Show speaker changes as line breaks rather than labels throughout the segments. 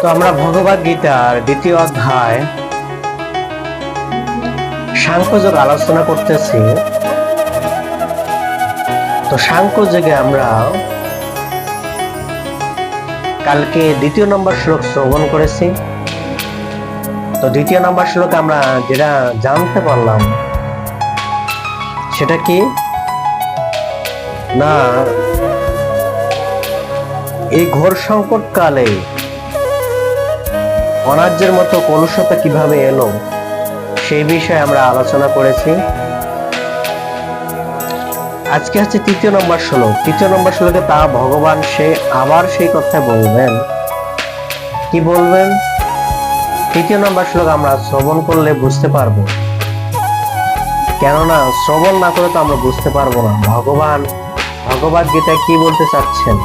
তো আমরা ভগবদ গীতার দ্বিতীয় অধ্যায় সাংখ্যযোগ আলোচনা করতেছি। তো সাংখ্যযোগে আমরা কালকে দ্বিতীয় নম্বর শ্লোক শ্রবণ করেছি। তো দ্বিতীয় নম্বর শ্লোকে আমরা যেটা জানতে পারলাম, সেটা কি? না, এই ঘোর সংকট কালে অনার্যের মতো কলুষতা কীভাবে এলো সেই বিষয়ে আমরা আলোচনা করেছি। আজকে হচ্ছে তৃতীয় নম্বর শ্লোক। তৃতীয় নম্বর শ্লোকে তা ভগবান সে আবার সেই কথা বলবেন। কি বলবেন? তৃতীয় নম্বর শ্লোক আমরা শ্রবণ করলে বুঝতে পারব। কেননা শ্রবণ না করে তো আমরা বুঝতে পারব না। ভগবান ভগবদ গীতায় কি বলতে চাচ্ছেন?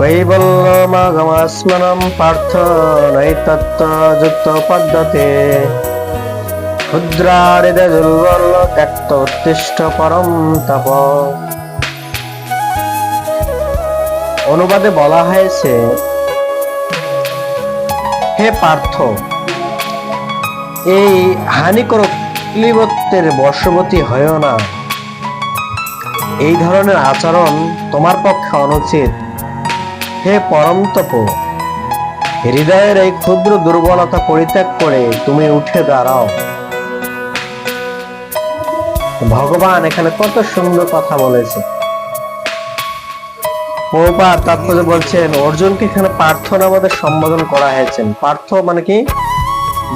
কৈবল্যমাগমাস্মরম পার্থ নৈতত্ত্বযুক্ত পদ্ধতে। ক্ষুদ্রারিদে দুর্বল ত্যক্ত উত্তিষ্ঠ পরম তপ। অনুবাদে বলা হয়েছে, হে পার্থ, এই হানিকরক ক্লিবত্বের বশবর্তী হয়েও না। এই ধরনের আচরণ তোমার পক্ষে অনুচিত। হে পরম তপ হৃদয়ের এই ক্ষুদ্র দুর্বলতা পরিত্যাগ করে তুমি উঠে দাঁড়াও। ভগবান এখানে কত সুন্দর কথা বলেছে। প্রভুপাদ তাৎপর্য বলছেন, অর্জুনকে এখানে পার্থ নামে সম্বোধন করা হয়েছে। পার্থ মানে কি?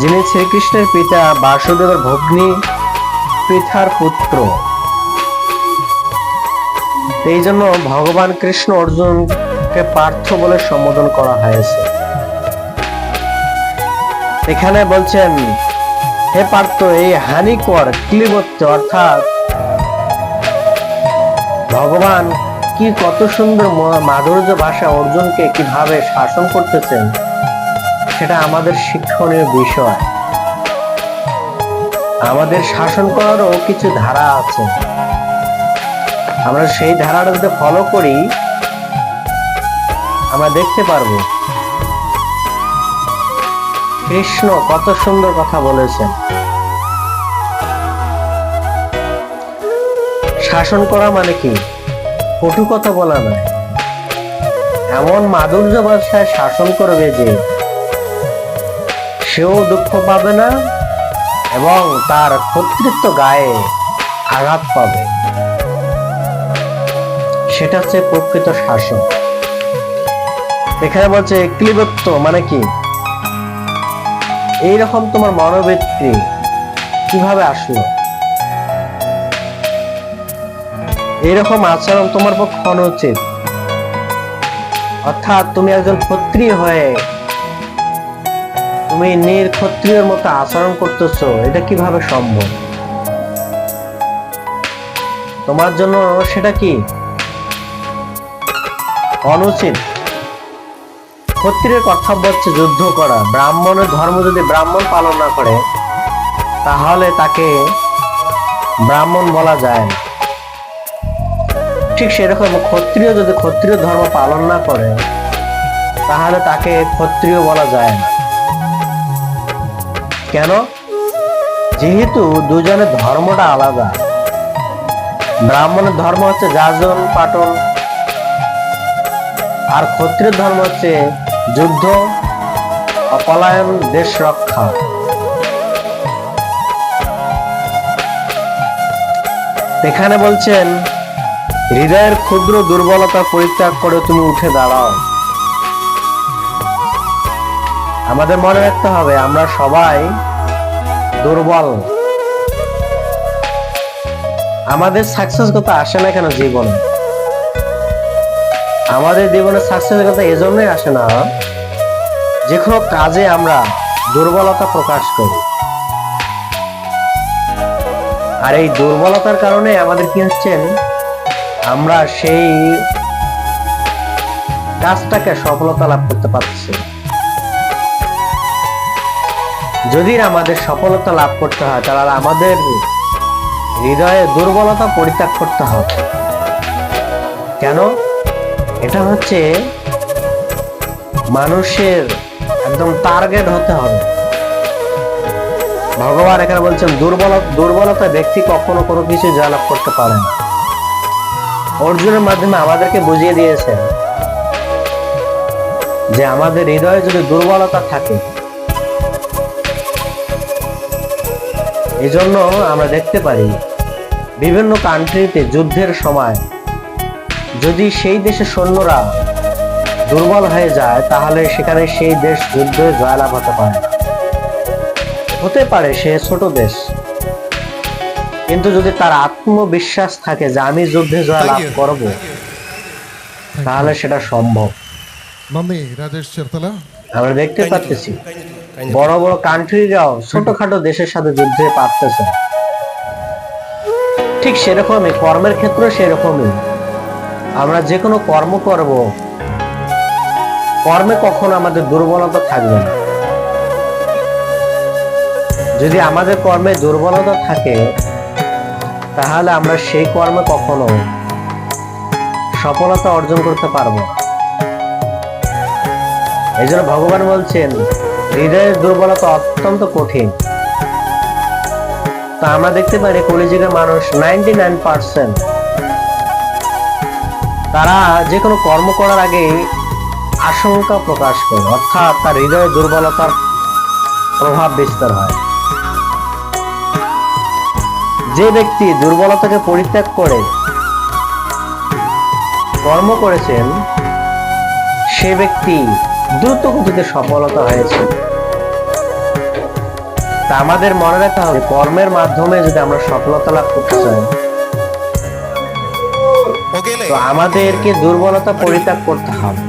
যিনি শ্রীকৃষ্ণের পিতা, বাসুদেবের ভগ্নী পৃথার পুত্র। এই জন্য ভগবান কৃষ্ণ অর্জুনকে পার্থ বলে সম্বোধন করা হয়েছে। এখানে বলছেন, হে পার্থ, এই হানিকর ক্লিবত্ব অর্থাৎ ভগবান কি কত সুন্দর মাধুর্য ভাষা অর্জুনকে কীভাবে শাসন করতেছেন, সেটা আমাদের শিক্ষণীয় বিষয়। আমাদের শাসন করারও কিছু ধারা আছে। আমরা সেই ধারাটা যদি ফলো করি আমরা দেখতে পারব। কৃষ্ণ কত সুন্দর কথা বলেছেন। শাসন করা মানে কি? কটু কথা বলা নয়। এমন মাধুর্য ভাষায় শাসন করবে যে, সেও দুঃখ পাবে না এবং তার কর্তৃত্ব গায়ে আঘাত পাবে। সেটা হচ্ছে প্রকৃত শাসন। এখানে বলছে ক্লিবত্ব মানে কি? এইরকম তোমার মনোবৃত্তি কীভাবে আসলো? এইরকম আচরণ তোমার পক্ষে অনুচিত। অর্থাৎ তুমি একজন ক্ষত্রিয় হয়ে তুমি নির নির্ক্ষত্রিয়র মতো আচরণ করতেছো, এটা কীভাবে সম্ভব? তোমার জন্য সেটা কি? অনুচিত। ক্ষত্রিয়ের কর্তব্য হচ্ছে যুদ্ধ করা। ব্রাহ্মণের ধর্ম যদি ব্রাহ্মণ পালন না করে, তাহলে তাকে ব্রাহ্মণ বলা যায় না। ঠিক সেরকম ক্ষত্রিয় যদি ক্ষত্রিয় ধর্ম পালন না করে, তাহলে তাকে ক্ষত্রিয় বলা যায় না। কেন? যেহেতু দুজনের ধর্মটা আলাদা। ব্রাহ্মণের ধর্ম হচ্ছে যাজন, পাটন। আর ক্ষত্রিয় ধর্ম হচ্ছে যুদ্ধ অপলায়ন দেশ রক্ষা। এখানে বলছেন, হৃদয়ের ক্ষুদ্র দুর্বলতা পরিত্যাগ করে তুমি উঠে দাঁড়াও। আমাদের মনে রাখতে হবে, আমরা সবাই দুর্বল। আমাদের সাকসেস কথা আসে না কেন জীবনে? আমাদের জীবনে সাকসেসের কথা এজন্যই আসে না। যে কোনো কাজে আমরা দুর্বলতা প্রকাশ করি। আর এই দুর্বলতার কারণে আমাদের কি হচ্ছেন আমরা সেই কাজটাকে সফলতা লাভ করতে পারছি। যদি আমাদের সফলতা লাভ করতে হয়, তাহলে আমাদের হৃদয়ে দুর্বলতা পরিত্যাগ করতে হবে। কেন? এটা হচ্ছে মানুষের একদম টার্গেট হতে হবে। ভগবান এখানে বলছেন, দুর্বল, দুর্বলতা ব্যক্তি কখনো কোনো কিছু জয়লাভ করতে পারে না। অর্জুনের মাধ্যমে আমাদেরকে বুঝিয়ে দিয়েছেন যে আমাদের হৃদয়ে যদি দুর্বলতা থাকে এই জন্য আমরা দেখতে পারি বিভিন্ন কান্ট্রিতে যুদ্ধের সময় যদি সেই দেশে সৈন্যরা দুর্বল হয়ে যায় তাহলে সেখানে সেই দেশ যুদ্ধে জয়লাভ হতে পারে। না হতে পারে সে ছোট দেশ। কিন্তু যদি তার আত্মবিশ্বাস থাকে যে আমি যুদ্ধে জয়লাভ করব তাহলে সেটা সম্ভব। আমরা দেখতে পাচ্ছি। বড় বড় কান্ট্রিরাও ছোটখাটো দেশের সাথে যুদ্ধে পারতেছে। ঠিক সেরকমই কর্মের ক্ষেত্রে সেরকমই। আমরা যে কোনো কর্ম করব। কর্মে কখনো আমাদের দুর্বলতা থাকবে না। যদি আমাদের কর্মে দুর্বলতা থাকে, তাহলে আমরা সেই কর্মে কখনো সফলতা অর্জন করতে পারব এই জন্য ভগবান বলছেন, হৃদয়ের দুর্বলতা অত্যন্ত কঠিন। তা আমরা দেখতে পারি কলিযুগের মানুষ নাইনটি নাইন পার্সেন্ট তারা যে কোনো কর্ম করার আগে আশঙ্কা প্রকাশ করে, অর্থাৎ তার হৃদয়ে দুর্বলতার প্রভাব বিস্তার হয়। যে ব্যক্তি দুর্বলতাকে পরিত্যাগ করে, কর্ম করেছেন, সে ব্যক্তি দ্রুত গতিতে সফলতা হয়েছে। তা আমাদের মনে রাখতে হবে, কর্মের মাধ্যমে যদি আমরা সফলতা লাভ করতে চাই তো আমাদেরকে দুর্বলতা পরিত্যাগ করতে হবে।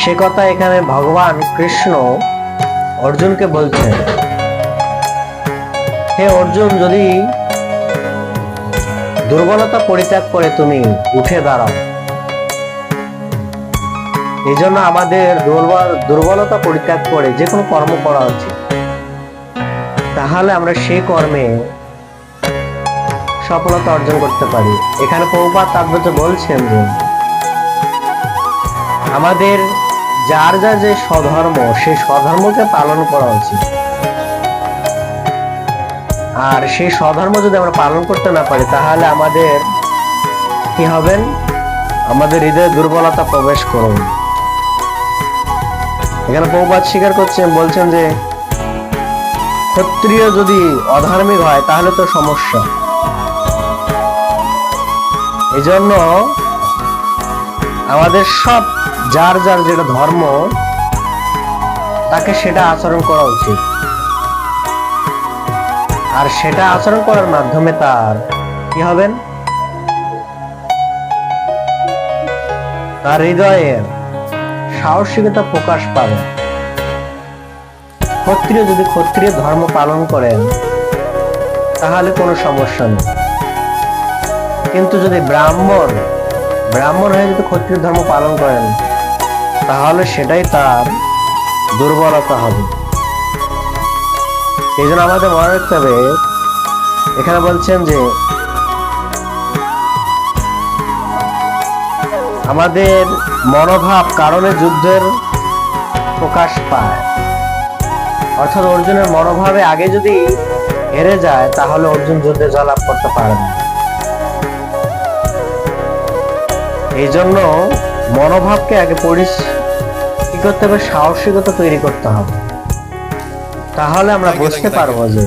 সে কথা এখানে ভগবান কৃষ্ণ অর্জুনকে বলছেন। হে অর্জুন, যদি দুর্বলতা পরিত্যাগ করে তুমি উঠে দাঁড়াও, এই জন্য আমাদের দুর্বল দুর্বলতা পরিত্যাগ করে যে কোনো কর্ম করা উচিত। তাহলে আমরা সেই কর্মে সফলতা অর্জন করতে পারি। এখানে প্রভুপাত তাৎপর্য বলছেন যে, আমাদের যার যার যে স্বধর্ম, সেই স্বধর্মকে পালন করা উচিত। আর সেই স্বধর্ম যদি আমরা পালন করতে না পারি, তাহলে আমাদের কি হবেন? আমাদের হৃদয়ে দুর্বলতা প্রবেশ করুন এখানে প্রভুপাত স্বীকার করছেন, বলছেন যে, ক্ষত্রিয় যদি অধার্মিক হয়, তাহলে তো সমস্যা। এই জন্য আমাদের সব যার যার যেটা ধর্ম, তাকে সেটা আচরণ করা উচিত। আর সেটা আচরণ করার মাধ্যমে তার কি হবেন? তার হৃদয়ের সাহসিকতা প্রকাশ পাবে। ক্ষত্রিয় যদি ক্ষত্রিয় ধর্ম পালন করেন, তাহলে কোনো সমস্যা নেই। কিন্তু যদি ব্রাহ্মণ ব্রাহ্মণ হয়ে যদি ক্ষত্রিয় ধর্ম পালন করেন, তাহলে সেটাই তার দুর্বলতা হবে। এই জন্য আমাদের মনে রাখতে হবে, এখানে বলছেন যে আমাদের মনোভাব কারণে যুদ্ধের প্রকাশ পায়। অর্থাৎ অর্জুনের মনোভাবে আগে যদি হেরে যায়, তাহলে অর্জুন যুদ্ধে জয়লাভ করতে পারে না। এই জন্য মনোভাবকে আগে পরিস কি করতে হবে? সাহসিকতা তৈরি করতে হবে। তাহলে আমরা বুঝতে পারব যে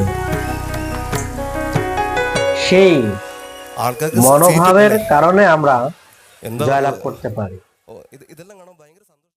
সেই মনোভাবের কারণে আমরা জয়লাভ করতে পারি।